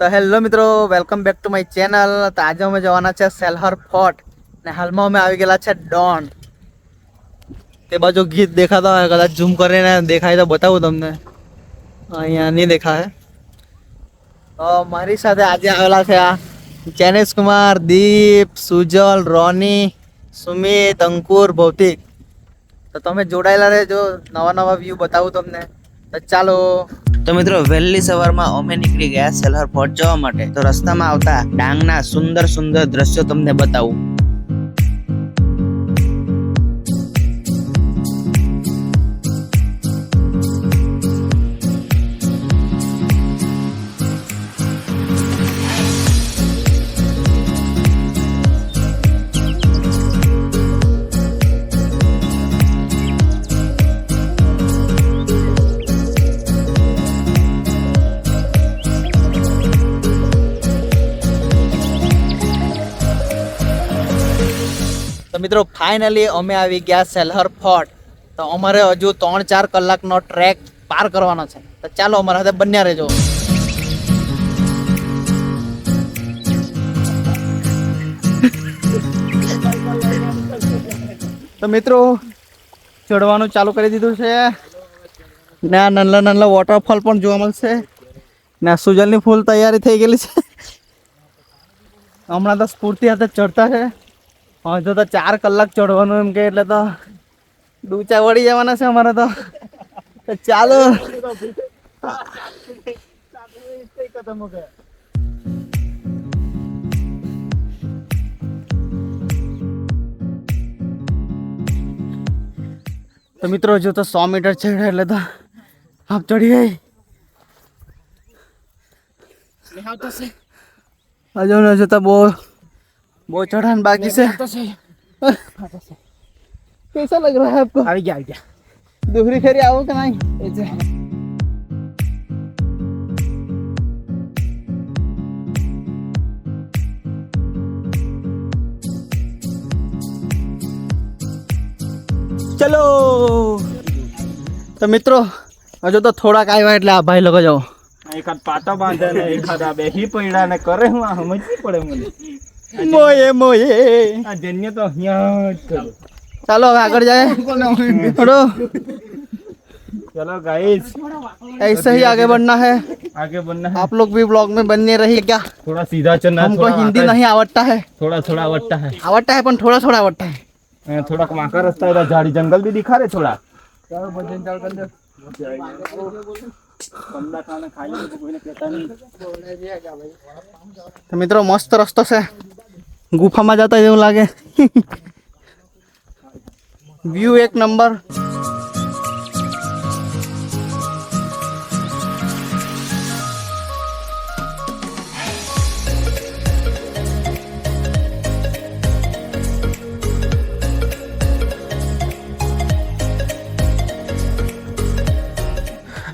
તો હેલો મિત્રો welcome back to my channel તો આજે અમે જવાના છે સેલહર ફોર્ટ ને હાલમાં અમે આવી ગયેલા છે ડોન. તે બાજુ ગીત દેખાતા હોય, કદાચ ઝૂમ કરીને દેખાય તો બતાવું તમને. અહીંયા નહીં દેખાય. તો મારી સાથે આજે આવેલા છે આ ચેનેશ કુમાર, દીપ, સુજલ, રોની, સુમિત, અંકુર, ભૌતિક. તો તમે જોડાયેલા રહેજો, નવા નવા વ્યૂ બતાવું તમને. ચાલો. તો મિત્રો, વહેલી સવારમાં અમે નીકળી ગયા સેલહર ફોર્ટ જવા માટે. તો રસ્તામાં આવતા ડાંગના સુંદર સુંદર દ્રશ્યો તમને બતાવું. ફાઇનલી અમે આવી ગયા સેલહર ફોર્ટ. તો અમારે હજુ ત્રણ ચાર કલાકનો ટ્રેક પાર કરવાનો છે. તો ચાલો અમારા સાથે બન્યા રહેજો. તો મિત્રો ચડવાનું ચાલુ કરી દીધું છે. ને આ નાના નાના વોટરફોલ પણ જોવા મળશે. ને આ સુજલની ફૂલ તૈયારી થઈ ગયેલી છે. હમણાં તો સ્ફૂર્તિ હાથે ચડતા છે. હજુ તો ચાર કલાક ચડવાનું એમ કે એટલે તો ડૂચા વળી જવાના છે અમારે તો. ચાલો. તો મિત્રો હજુ તો સો મીટર છે એટલે તો આપ ચડી ગઈ. હજુ ને હજુ તો બહુ બહુ चढ़ान बाकी से कैसा लग रहा है आपको આવી ગયા આવી ગયા दूसरी फेरी आओ कि नहीं એ છે ચલો તો મિત્રો હજુ તો થોડાક આવ્યા એટલે આ ભાઈ લોકો જાઓ એકાદ પાટા બાંધે ને એકાદ આ બેહી પડ્યા ને કરે હું આ સમજ નહીં પડે મને મોયે મોયે આ જન્ય તો અહીંયા જ કરું ચાલો હવે આગળ જાય થોડો चलो गाइस ऐसे ही आगे बढ़ना है आगे बढ़ना है आप लोग भी ब्लॉग में बनने रही क्या थोड़ा सीधा चलना है हमको थोड़ा हिंदी वांका- नहीं आवड़ता है थोड़ा थोड़ा आवड़ता है आवड़ता है पण थोड़ा थोड़ा आवड़ता है अं, थोड़ा वांका रास्ता है इधर झाड़ी जंगल भी दिखा रहे थोड़ा મિત્રો મસ્ત રસ્તો છે. ગુફામાં જતા એવું લાગે. વ્યૂ એક નંબર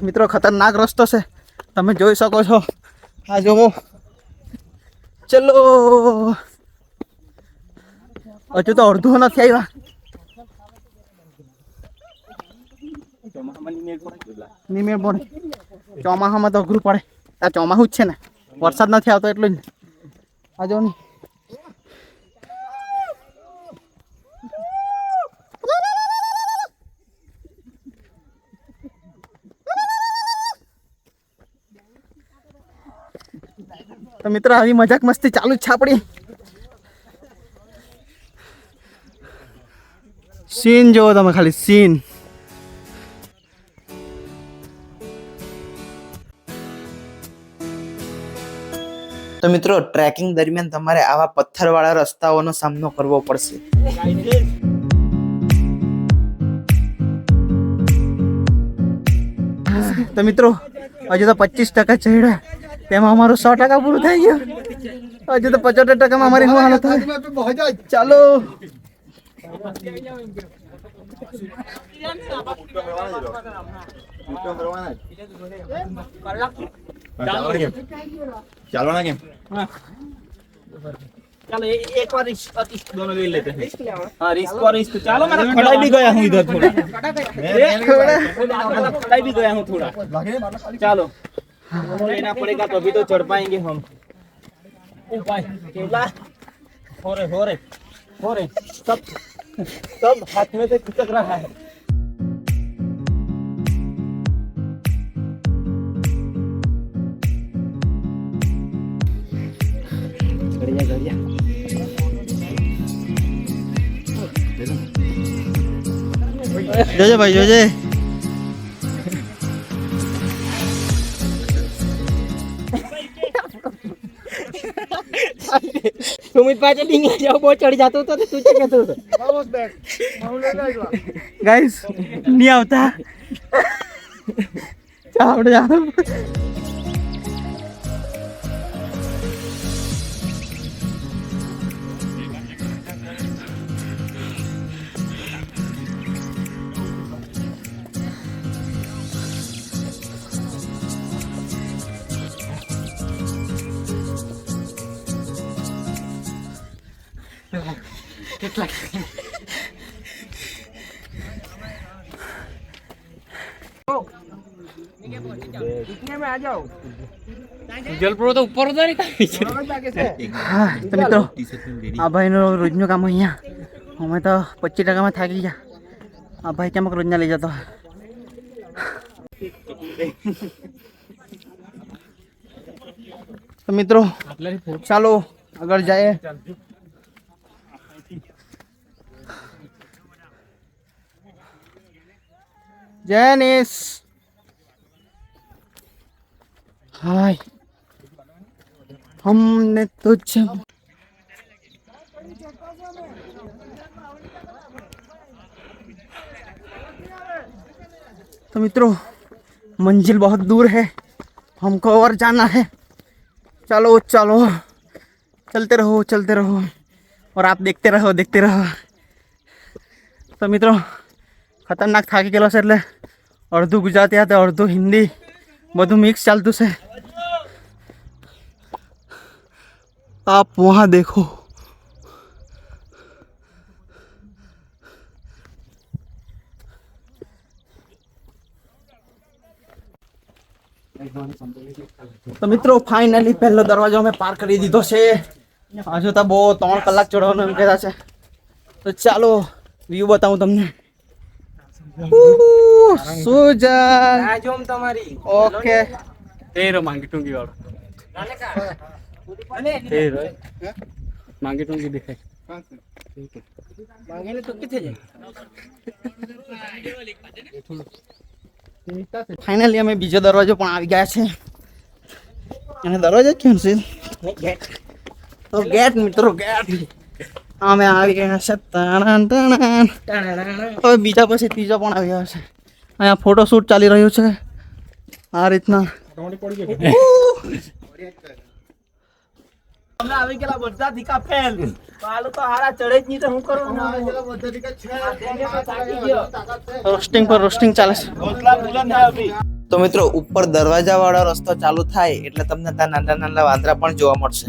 મિત્રો, ખતરનાક રસ્તો છે. તમે જોઈ શકો છો. આ જોવો. ચલો. હજુ તો અડધું નથી આવ્યા. નિમેળ પડે ચોમાસામાં તો અઘરું પડે. આ ચોમાસું જ છે ને. વરસાદ નથી આવતો એટલું જ. આ જો ને. તો મિત્રો આવી મજાક મસ્તી ચાલુ જ છે આપણી. સીન જોવો તમે ખાલી સીન. તો મિત્રો ટ્રેકિંગ દરમિયાન તમારે આવા પથ્થરવાળા રસ્તાઓનો સામનો કરવો પડશે. તો મિત્રો હજુ તો પચીસ ટકા ચડ્યા. તેમાં અમારું સો ટકા પૂરું થઈ ગયું હજુ તો પચોતેર ટકામાં અમારી શું હાલત થાય ચાલો ચાલવાના કેમ चलो ए- एक बार रिस्क रिस्क दोनों ले लेते हैं हाँ रिस्क और रिस्क चलो मैं खड़ा भी गया हूँ इधर थोड़ा ए, थोड़ा खड़ा भी गया हूँ थोड़ा चलो लेना पड़ेगा तभी तो चढ़ पाएंगे हम ओ भाई केवला हो रे हो रे हो रे सब सब हाथ में से खिसक रहा है गड़िया गड़िया જોજે ભાઈ જોજે અમિત પાસે ડીંગા જેવો બહુ ચડી જતો હતો? તું છે કે તું ગાઈસ નહીં આવતા. આપણે જવાનું હા તો મિત્રો, આ ભાઈનું રોજનું કામ અહીંયા. અમે તો પચીસ ટકામાં થાકી ગયા. આ ભાઈ કેમ રોજના લઈ જતો? તો મિત્રો, ચાલો આગળ જાય जैनिस हाय हमने तो तुझे तो मित्रों, मंजिल बहुत दूर है। हमको और जाना है। चलो चलो। चलते रहो चलते रहो। और आप देखते रहो देखते रहो। तो मित्रों ખતરનાક થાકી ગયેલો છે એટલે અડધું ગુજરાતી હતા અડધું હિન્દી. બધું મિક્સ ચાલતું છે. આપ વહાં દેખો. તો મિત્રો ફાઇનલી પહેલો દરવાજો અમે પાર કરી દીધો છે. હજુ તો બહુ ત્રણ કલાક ચડવાનું એમ કહેતા છે. તો ચાલો વ્યૂ બતાવું તમને. ઉહ, આ જોમ તમારી. ઓકે. તેરો માંગી ટૂંગી વાળો. તેર માંગી ટુંગી દેખાય. માંગેલે તો કિથે જાય. ફાઇનલી અમે બીજો દરવાજો પણ આવી ગયા છે. અને દરવાજો કેમ છે? તો ગેટ મિત્રો ગેટ. અમે આવી ગયા છે. હવે બીજા પછી ત્રીજો પણ આવી ગયા છે અહીંયા ફોટો શૂટ ચાલી રહ્યું છે. આ રીતના. અમે આવી ગયેલા બધા ધીકા ફેલ તો તો હારા ચડે જ નહીં તો હું કરું? રોસ્ટિંગ પર રોસ્ટિંગ ચાલે છે. તો મિત્રો ઉપર દરવાજા વાળો રસ્તો ચાલુ થાય એટલે તમને ત્યાં નાના નાના વાંદરા પણ જોવા મળશે.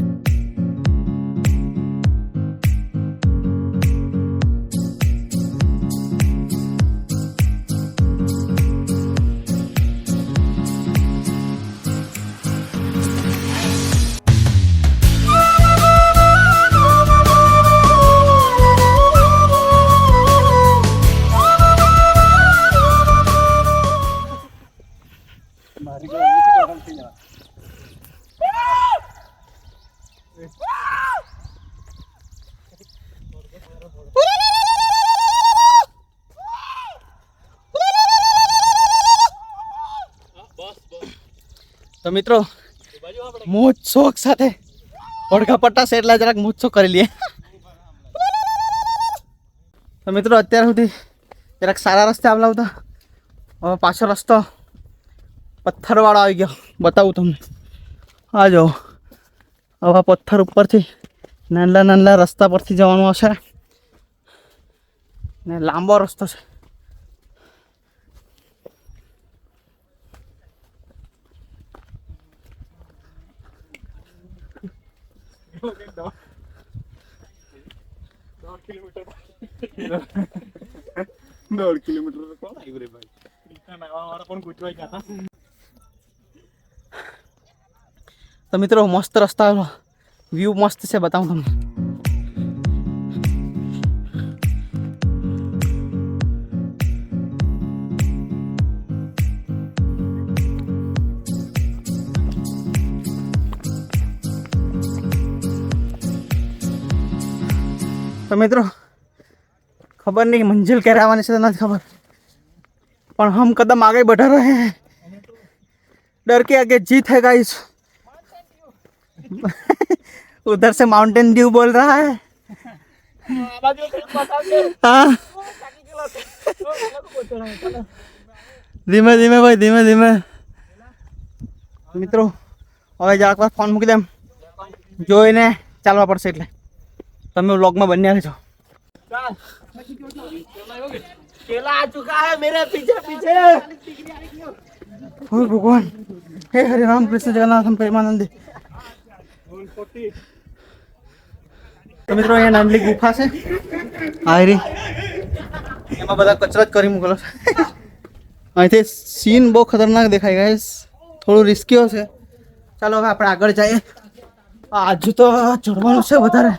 મિત્રો, મોજ, શોખ સાથે પડઘા છે એટલે જરાક મોજ કરી લઈએ. તો મિત્રો, અત્યાર સુધી જરાક સારા રસ્તે આવલા હતા હવે પાછો રસ્તો પથ્થરવાળો આવી ગયો. બતાવું તમને. આ જો, હવે પથ્થર ઉપરથી નાનલા નાનલા રસ્તા પરથી જવાનું હશે. ને લાંબો રસ્તો છે. દોઢ કિલોમીટર કોણ આવ્યું રે ભાઈ? પણ ગુચવાઈ ગયા તો મિત્રો, મસ્ત રસ્તા વ્યૂ મસ્ત છે, બતાવું તમને. તો મિત્રો खबर नहीं मंजिल क्या आने से नहीं खबर पर हम कदम आगे बढ़ रहे हैं डर के आगे जीत है गाइस उधर से माउंटेन ड्यू बोल रहा है हाँ ધીમે ધીમે ભાઈ ધીમે ધીમે મિત્રો હવે જરાક વાર ફોન મૂકી દેમ જોઈને ચાલવા પડશે એટલે તમે વ્લોગમાં બન્યા રહેજો केला आ चुका है मेरे पीछे पीछे हे भगवान हे हरे राम कृष्ण जगन्नाथ हम प्रेमानंद તો મિત્રો અહીંયા નાનલી ગુફા છે આ રી એમાં બધા કચરો જ કરી મૂકેલો છે અહીંથી સીન બહુ ખતરનાક દેખાય ગાઈસ થોડું રિસ્કી હશે ચાલો હવે આપણે આગળ જઈએ આજુ તો ચડવાનું છે વધારે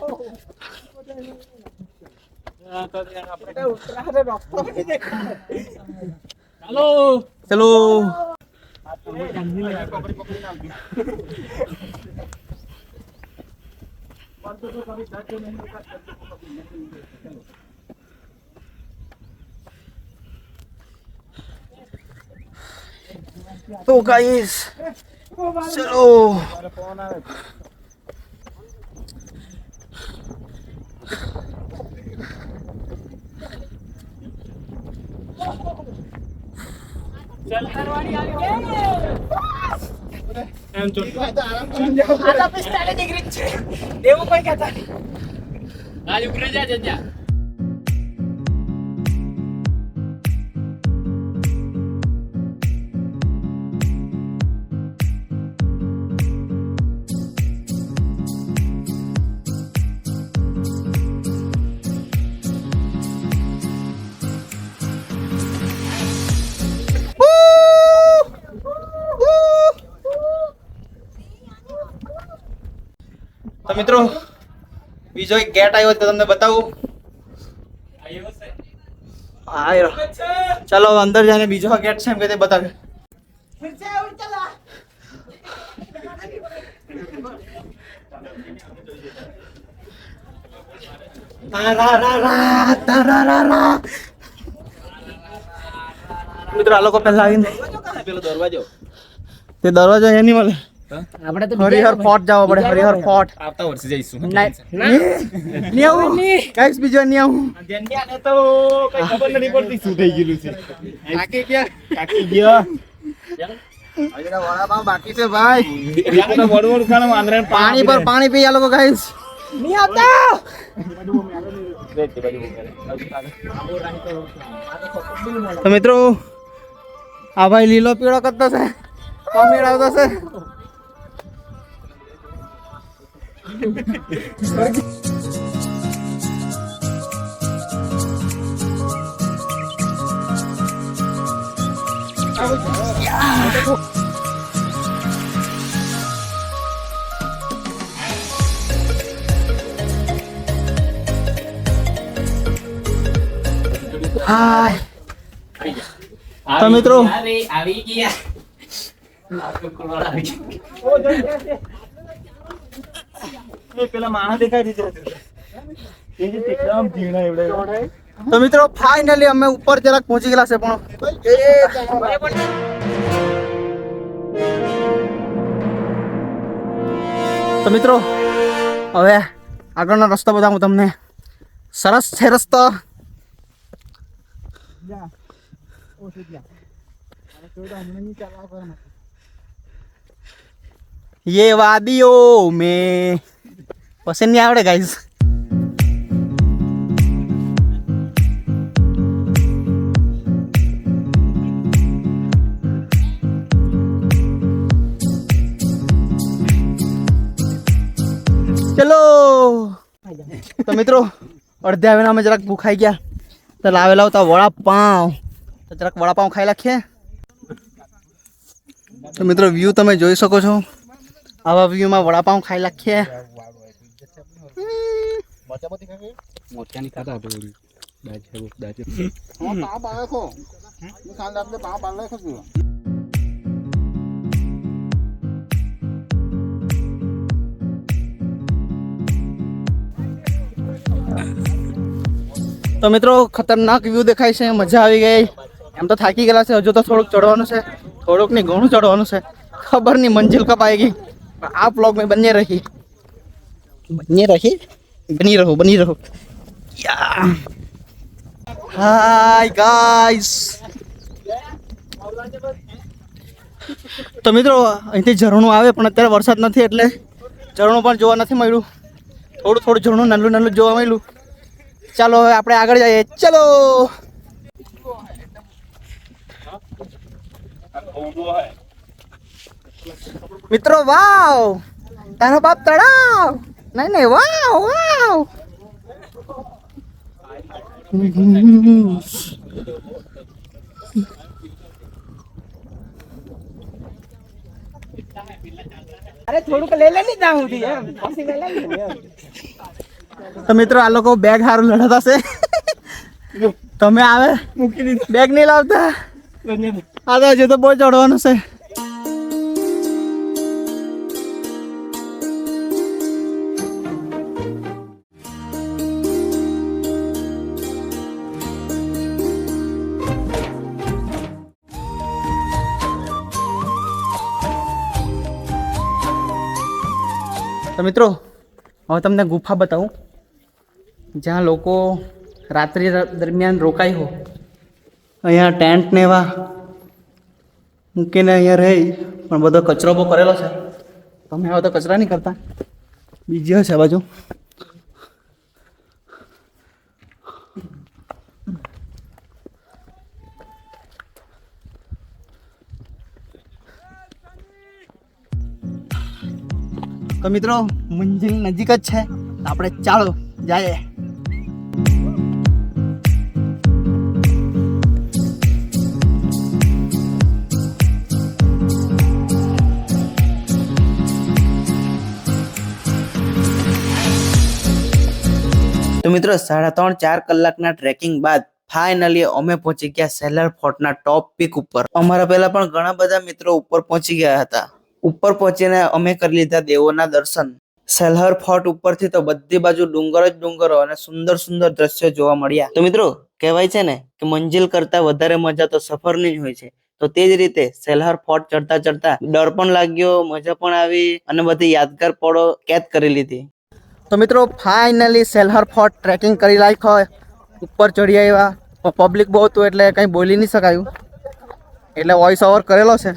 ચલો તો ગાઈસ ચલો આજ ઉકરે જા જજા મિત્રો બીજો એક ગેટ આવ્યો તો તમને બતાવું. હા. ચાલો અંદર જઈને બીજો ગેટ છે એમ કે તે બતાવે. મિત્રો આ લોકો પહેલા આવીને પેલો દરવાજો. તે દરવાજો એની મળે. આપણે તો હરિહર ફોર્ટ જવા પડે હરિહર ફોર્ટ. આવતા વર્ષે જઈશું નહીં આવું કાંઈ બીજો નહીં આવું જન્યાને તો કઈ ખબર નથી પડતી શું થઈ ગયેલું છે. કાકી ગયા? કાકી ગયા. બાકી છે ભાઈ. પાણી પર પાણી પી આ લોકો ગાઈસ. તો મિત્રો આ ભાઈ લીલો પીળો કરતો છે. કોમેડ આવતો છે. હાય તો મિત્રો આવી ગયા પેલા માણસ દેખાય છે એ જે એકદમ ઝીણા એવડે તો મિત્રો ફાઇનલી અમે ઉપર જરાક પહોંચી ગયેલા છે પણ તો મિત્રો હવે આગળનો રસ્તો બતાવું તમને સરસ છે રસ્તો ये वादियों में પસંદ નહીં આવડે ગાઈઝ ચલો તો મિત્રો અડધે આવેલા અમે જરાક ભૂખાઈ ગયા તો લાવેલા હતા વડાપાઉં તો જરાક વડાપાઉં ખાઈ નાખીએ તો મિત્રો વ્યૂ તમે જોઈ શકો છો આવા વ્યૂમાં વડાપાઉં ખાઈ નાખીએ મોતિયાની ખાધા આપણે ઓલી દાજ છે દાજ તો મિત્રો ખતરનાક વ્યૂ દેખાય છે મજા આવી ગઈ. એમ તો થાકી ગયેલા છે હજુ તો થોડુંક ચડવાનું છે. થોડુંક નહીં ઘણું ચડવાનું છે. ખબર નહીં મંજિલ કબ આएगी પણ આ બ્લોગ મેં બની રહી. બની રહી? બની રહો બની રહો. હાય ગાઈસ તો મિત્રો, અહીંથી ઝરણું આવે, પણ અત્યારે વરસાદ નથી, એટલે ઝરણું પણ જોવા નથી મળ્યું. થોડું થોડું ઝરણું નાનું નાનું જોવા મળ્યું. ચાલો, હવે આપણે આગળ જઈએ. ચલો. મિત્રો, વાવ! તારો બાપ તળાવ! નહીં નહીં વાવ વાવ અરે થોડુંક લઈ લે નહીં ત્યાં સુધી એમ. પછી લઈ લે તો મિત્રો આ લોકો બેગ સારું લડતા છે તમે આવે. બેગ નહીં લાવતા. આ તો હજુ તો બહુ ચડવાનું છે. મિત્રો, હવે તમને ગુફા બતાવું. જ્યાં લોકો રાત્રિ દરમિયાન રોકાય હો. અહીંયા ટેન્ટ ને એવા મૂકીને અહીંયા રહી, પણ બધો કચરો બહુ કરેલો છે. તમે હવે તો કચરા નહીં કરતા. બીજી હશે બાજુ. તો મિત્રો મંજિલ નજીક જ છે. આપણે ચાલો જાય તો મિત્રો, સાડા ત્રણ, ચાર કલાકના ટ્રેકિંગ બાદ ફાઇનલી અમે પહોંચી ગયા સેલર ફોર્ટના ટોપ પીક ઉપર. અમારા પહેલા પણ ઘણા બધા મિત્રો ઉપર પહોંચી ગયા હતા. ઉપર પહોંચીને અમે કરી લીધા દેવોના દર્શન. સેલહર ફોર્ટ ઉપરથી તો બધી બાજુ ડુંગર જ ડુંગરો અને સુંદર સુંદર દ્રશ્યો જોવા મળ્યા. તો મિત્રો, કહેવાય છે ને કે મંજિલ કરતા વધારે મજા તો સફરની જ હોય છે. તો તે જ રીતે સેલહર ફોર્ટ ચડતા ચડતા ડર પણ લાગ્યો, મજા પણ આવી અને બધી યાદગાર પળો કેદ કરી લીધી. તો મિત્રો, ફાઇનલી સેલહર ફોર્ટ ટ્રેકિંગ કરી લાયક હોય ઉપર ચડી આવ્યા. પબ્લિક બહુ હતું એટલે કંઈ બોલી નહીં શકાયું. એટલે વોઇસ ઓવર કરેલો છે.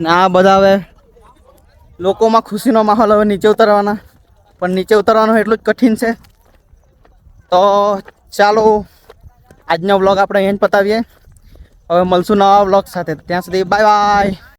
ને આ બધા હવે લોકોમાં ખુશીનો માહોલ હવે નીચે ઉતરવાના. પણ નીચે ઉતરવાનું એટલું જ કઠિન છે. તો ચાલો, આજનો બ્લોગ આપણે જ પતાવીએ. હવે મળશું નવા બ્લોગ સાથે. ત્યાં સુધી બાય બાય